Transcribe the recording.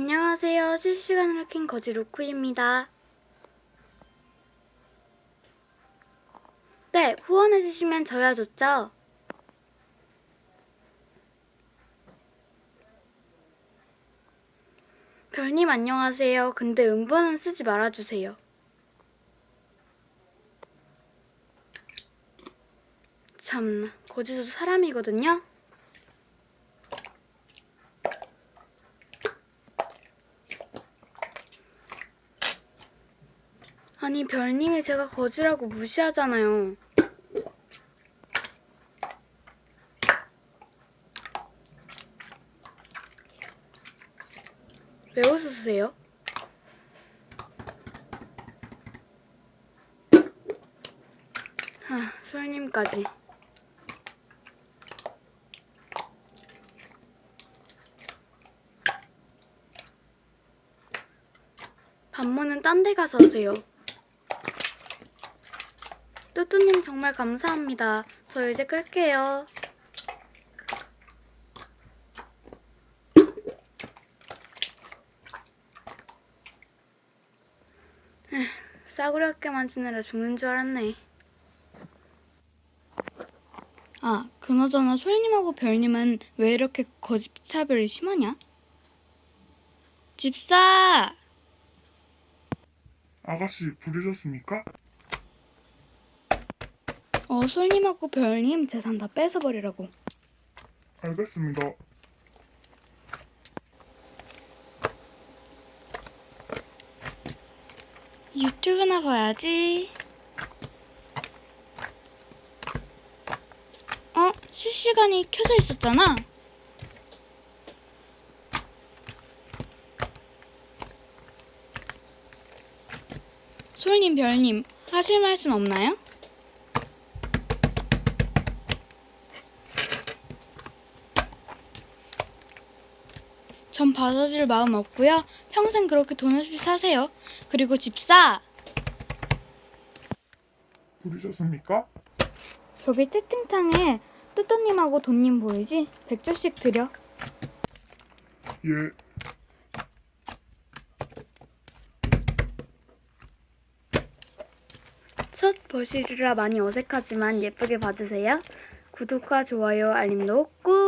안녕하세요. 실시간으로 킨 거지 루크입니다. 네, 후원해주시면 저야 좋죠? 별님 안녕하세요. 근데 음번은 쓰지 말아주세요. 참나, 거지도 사람이거든요? 아니, 별님이 제가 거지라고 무시하잖아요. 왜 웃으세요? 아, 솔님까지. 반모는 딴데 가서 오세요. 뚜뚜님 정말 감사합니다. 저 이제 끌게요. 싸구려 학교 만지느라 죽는 줄 알았네. 아, 그나저나 솔님하고 별님은 왜 이렇게 거짓차별이 심하냐? 집사! 아가씨 부르셨습니까? 어, 솔님하고 별님 재산 다 뺏어버리라고. 알겠습니다. 유튜브나 봐야지. 어? 실시간이 켜져 있었잖아. 솔님, 별님, 하실 말씀 없나요? 전 받아줄 마음 없고요. 평생 그렇게 돈 없이 사세요. 그리고 집사! 부르셨습니까? 저기 채팅창에 뚜뚜님하고 돈님 보이지? 100조씩 드려. 예. 첫 버실이라 많이 어색하지만 예쁘게 봐주세요. 구독과 좋아요, 알림도 꾹!